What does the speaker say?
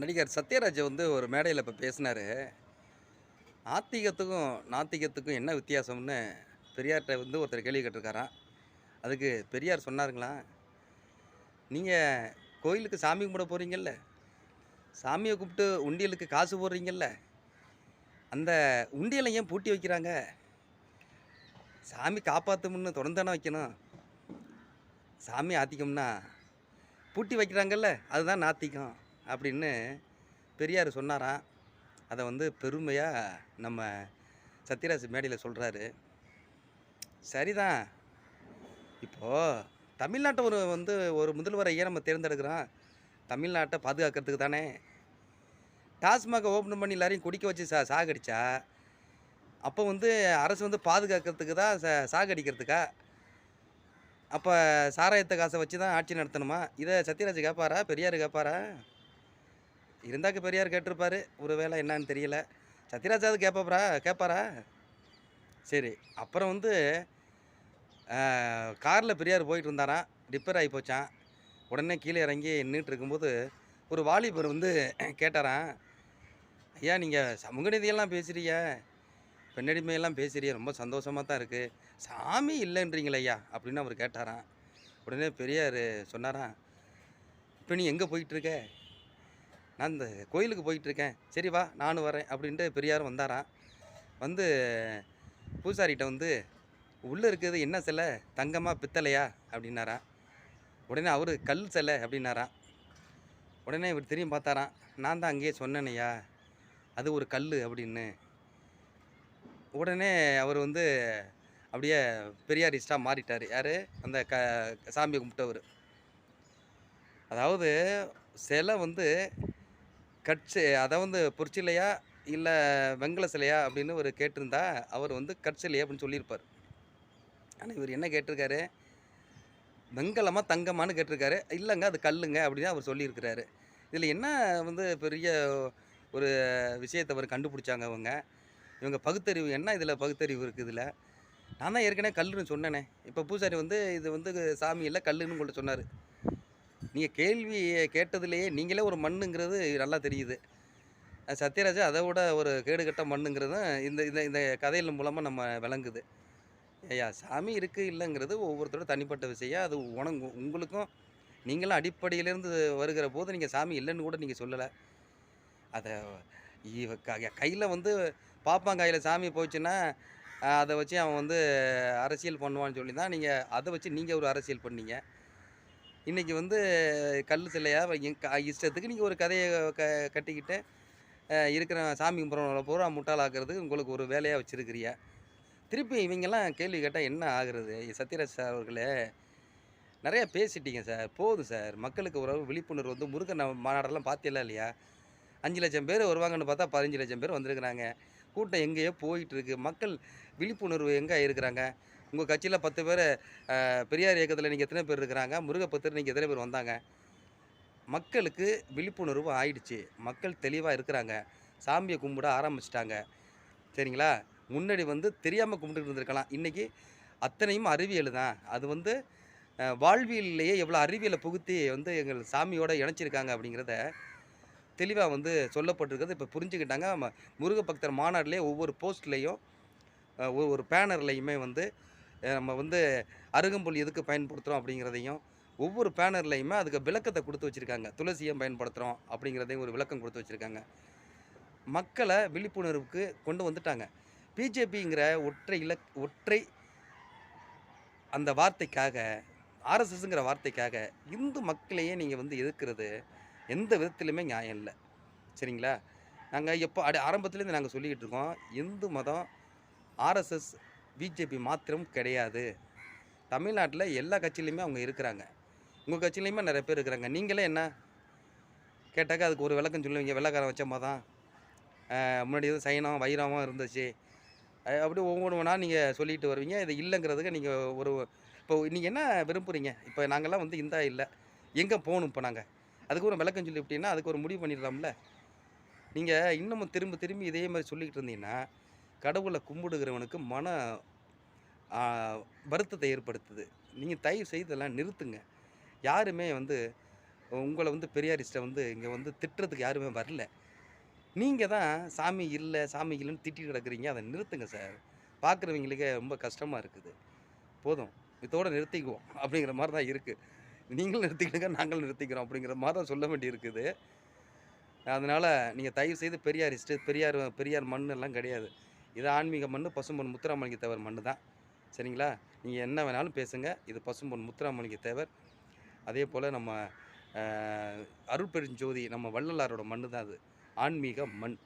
நடிகர் சத்யராஜ் வந்து ஒரு மேடையில் இப்போ பேசினார். ஆத்திகத்துக்கும் நாத்திகத்துக்கும் என்ன வித்தியாசம்னு பெரியார்கிட்ட வந்து ஒருத்தர் கேள்வி கேட்டிருக்காராம். அதுக்கு பெரியார் சொன்னாருங்களா நீங்கள் கோயிலுக்கு சாமி கும்பிட போகிறீங்கல்ல சாமியை கூப்பிட்டு உண்டியலுக்கு காசு போடுறீங்கல்ல அந்த உண்டியலை ஏன் பூட்டி வைக்கிறாங்க? சாமி காப்பாற்றும்னு திறந்தானே வைக்கணும். சாமி ஆத்திக்கம்னா பூட்டி வைக்கிறாங்கல்ல அதுதான் நாத்திகம். அப்படின்னு பெரியார் சொன்னாராம். அதை வந்து பெருமையாக நம்ம சத்யராஜ் மேடையில் சொல்கிறாரு சரிதான். இப்போது தமிழ்நாட்டை ஒரு வந்து ஒரு முதல்வரை ஏன் நம்ம தேர்ந்தெடுக்கிறோம். தமிழ்நாட்டை பாதுகாக்கிறதுக்கு தானே. டாஸ்மாகை ஓப்பன் பண்ணி எல்லாரையும் குடிக்க வச்சு சா சாகடிச்சா அப்போ வந்து அரசு வந்து பாதுகாக்கிறதுக்கு தான் ச சாகடிக்கிறதுக்கா? அப்போ சாராயத்தை காசை வச்சு தான் ஆட்சி நடத்தணுமா? இதை சத்யராஜ் கேட்பாரா பெரியார் கேட்பாரா இருந்தாக்க பெரியார் கேட்டிருப்பாரு. ஒரு வேளை என்னன்னு தெரியல. சத்யராஜாவது கேட்பாரா கேட்பாரா சரி அப்புறம் வந்து காரில் பெரியார் போயிட்டு இருந்தாராம். ரிப்பேர் ஆகி போச்சான் உடனே கீழே இறங்கி நின்றுட்டு இருக்கும்போது ஒரு வாலிபர் வந்து கேட்டாராம். ஐயா நீங்கள் சமூக நீதியெல்லாம் பேசுறீங்க. பெண்ணடிமையெல்லாம் பேசுறிய ரொம்ப சந்தோஷமாக தான் இருக்குது சாமி இல்லைன்றீங்களே ஐயா அப்படின்னு அவர் கேட்டாராம். உடனே பெரியார் சொன்னாராம். இப்போ நீ எங்கே போயிட்டுருக்க நான் இந்த கோயிலுக்கு போயிட்டுருக்கேன். சரி வா நானும் வரேன் அப்படின்ட்டு பெரியாரும் வந்தாராம். வந்து பூசாரிகிட்ட வந்து உள்ளே இருக்கிறது என்ன சிலை? தங்கமாக பித்தளையா? அப்படின்னாராம். உடனே அவர் கல் சிலை அப்படின்னாராம். உடனே இவர் திரும்பி பார்த்தாராம். நான் தான் அங்கேயே சொன்னேனையா? அது ஒரு கல் அப்படின்னு. உடனே அவர் வந்து அப்படியே பெரியாரிஸ்டாக மாறிட்டார். யார்? அந்த க சாமி கும்பிட்டவர். அதாவது சிலை வந்து கட்சி அதை வந்து பொற்சிலையா இல்லை வெங்கல சிலையா அப்படின்னு ஒரு கேட்டிருந்தா அவர் வந்து கட்சிலையா அப்படின்னு சொல்லியிருப்பார். ஆனால் இவர் என்ன கேட்டிருக்காரு? வெங்கலமா தங்கமானு கேட்டிருக்காரு. இல்லைங்க அது கல்லுங்க அப்படின்னு அவர் சொல்லியிருக்கிறாரு. இதில் என்ன வந்து பெரிய ஒரு விஷயத்தை அவர் கண்டுபிடிச்சாங்க அவங்க? இவங்க பகுத்தறிவு என்ன இதில் பகுத்தறிவு இருக்குது இதில்? நான் தான் ஏற்கனவே கல்லுன்னு சொன்னேனே. இப்போ பூசாரி வந்து இது வந்து சாமி இல்லை கல்லுன்னு உங்கள்கிட்ட சொன்னார். நீங்கள் கேள்வி கேட்டதுலேயே நீங்களே ஒரு மண்ணுங்கிறது நல்லா தெரியுது. சத்யராஜா அதை விட ஒரு கேடுகட்ட மண்ணுங்கிறதும் இந்த இந்த இந்த கதைகள் மூலமாக நம்ம விளங்குது. ஐயா சாமி இருக்குது இல்லைங்கிறது ஒவ்வொருத்தரோட தனிப்பட்ட விஷயம். அது உனக்கு உங்களுக்கும் நீங்களும் அடிப்படையிலேருந்து வருகிற போது நீங்கள் சாமி இல்லைன்னு கூட நீங்கள் சொல்லலை. அதை இவ கையில் வந்து பாப்பான் கையில் சாமி போச்சுன்னா அதை வச்சு அவன் வந்து அரசியல் பண்ணுவான்னு சொல்லி தான் நீங்கள் அதை வச்சு நீங்கள் ஒரு அரசியல் பண்ணீங்க. இன்றைக்கி வந்து கல் சிலையாக இஷ்டத்துக்கு நீங்கள் ஒரு கதையை க கட்டிக்கிட்டு இருக்கிற சாமி கும்பிட்றவங்கள பூரா முட்டாளாக்குறதுக்கு உங்களுக்கு ஒரு வேலையாக வச்சுருக்கிறியா திருப்பி இவங்கெல்லாம் கேள்வி கேட்டால் என்ன ஆகுறது? சத்யராஜ் சார் அவர்களே நிறையா பேசிட்டீங்க சார். போதும் சார். மக்களுக்கு ஒரு விழிப்புணர்வு வந்து முருகன் மாநாடெல்லாம் பார்த்தீங்களா இல்லையா? அஞ்சு லட்சம் பேர் வருவாங்கன்னு பார்த்தா பதினஞ்சு லட்சம் பேர் வந்திருக்கிறாங்க. கூட்டம் எங்கேயோ போயிட்டுருக்கு மக்கள் விழிப்புணர்வு எங்கே இருக்கிறாங்க? உங்கள் கட்சியில் பத்து பேர் பெரியார் இயக்கத்தில் நீங்கள் எத்தனை பேர் இருக்கிறாங்க? முருகப்பத்தர் நீங்கள் எத்தனை பேர் வந்தாங்க? மக்களுக்கு விழிப்புணர்வு ஆயிடுச்சு. மக்கள் தெளிவாக இருக்கிறாங்க. சாமியை கும்பிட ஆரம்பிச்சிட்டாங்க. சரிங்களா? முன்னாடி வந்து தெரியாமல் கும்பிட்டுட்டு இருந்திருக்கலாம். இன்றைக்கி அத்தனையும் அறிவியல் தான். அது வந்து வாழ்வியல்லையே எவ்வளோ அறிவியலை புகுத்தி வந்து எங்கள் சாமியோட இணைச்சிருக்காங்க அப்படிங்கிறத தெளிவாக வந்து சொல்லப்பட்டிருக்கிறது. இப்போ புரிஞ்சுக்கிட்டாங்க. முருக பக்தர் மாநாட்டிலே ஒவ்வொரு போஸ்ட்லேயும் ஒவ்வொரு பேனர்லையுமே வந்து நம்ம வந்து அருகம்புல் எதுக்கு பயன்படுத்துகிறோம் அப்படிங்கிறதையும் ஒவ்வொரு பேனர்லையுமே அதுக்கு விளக்கத்தை கொடுத்து வச்சுருக்காங்க. துளசியும் பயன்படுத்துகிறோம் அப்படிங்கிறதையும் ஒரு விளக்கம் கொடுத்து வச்சுருக்காங்க. மக்களை விழிப்புணர்வுக்கு கொண்டு வந்துட்டாங்க. பிஜேபிங்கிற ஒற்றை இலக் ஒற்றை அந்த வார்த்தைக்காக ஆர்எஸ்எஸ்ங்கிற வார்த்தைக்காக இந்து மக்களையே நீங்கள் வந்து எதிர்க்கிறது எந்த விதத்திலுமே நியாயம் இல்லை. சரிங்களா? நாங்கள் எப்போ அடி ஆரம்பத்துலேருந்து நாங்கள் சொல்லிக்கிட்டு இருக்கோம் இந்து மதம் ஆர்எஸ்எஸ் பிஜேபி மாத்திரம் கிடையாது. தமிழ்நாட்டில் எல்லா கட்சியிலையுமே அவங்க இருக்கிறாங்க. உங்கள் கட்சியிலையுமே நிறைய பேர் இருக்கிறாங்க. நீங்களே என்ன? கேட்டாக்கா அதுக்கு ஒரு விளக்கம் சொல்லுவீங்க. வெள்ளக்காரன் வச்ச தான். முன்னாடி எதுவும் சைனம் வைரமும் இருந்துச்சு. அப்படி ஒவ்வொன்று ஒன்றா நீங்கள் சொல்லிட்டு வருவீங்க. இது இல்லைங்கிறதுக்கு நீங்கள் ஒரு இப்போ நீங்கள் என்ன விரும்புகிறீங்க இப்போ நாங்கள்லாம் வந்து இந்தா இல்லை. எங்கே போகணும் இப்போ நாங்கள் அதுக்கு ஒரு விளக்கம் சொல்லி அப்படின்னா அதுக்கு ஒரு முடிவு பண்ணிடலாம்ல. நீங்கள் இன்னமும் திரும்ப திரும்பி இதே மாதிரி சொல்லிக்கிட்டு இருந்தீங்கன்னா கடவுளை கும்பிடுகிறவனுக்கு மன வருத்தத்தை ஏற்படுத்துது. நீங்கள் தயவு செய்தெல்லாம் நிறுத்துங்க. யாருமே வந்து உங்களை வந்து பெரியாரிஸ்ட்டை வந்து இங்கே வந்து திட்டுறதுக்கு யாருமே வரல. நீங்கள் தான் சாமி இல்லை சாமி இல்லைன்னு திட்டிகிட்டு கிடக்குறீங்க. அதை நிறுத்துங்க சார். பார்க்குறவங்களுக்கே ரொம்ப கஷ்டமாக இருக்குது. போதும். இதோடு நிறுத்திக்குவோம். அப்படிங்கிற மாதிரி தான் இருக்குது நீங்களும் நிறுத்திக்கிடுங்க நாங்களும் நிறுத்திக்கிறோம் அப்படிங்கிற மாதிரி தான் சொல்ல வேண்டியிருக்குது. அதனால் நீங்கள் தயவு செய்து பெரியாரிஸ்ட்டு பெரியார் பெரியார் மண் எல்லாம் கிடையாது. இது ஆன்மீக மண் பசும்பொன் முத்துராமலிங்க தேவர் மண் தான். சரிங்களா? நீங்கள் என்ன வேணாலும் பேசுங்க. இது பசும்பொன் முத்துராமலிங்க தேவர். அதே போல் நம்ம அருட்பெருஞ்சோதி நம்ம வள்ளலாரோட மண் தான் அது. ஆன்மீக மண்.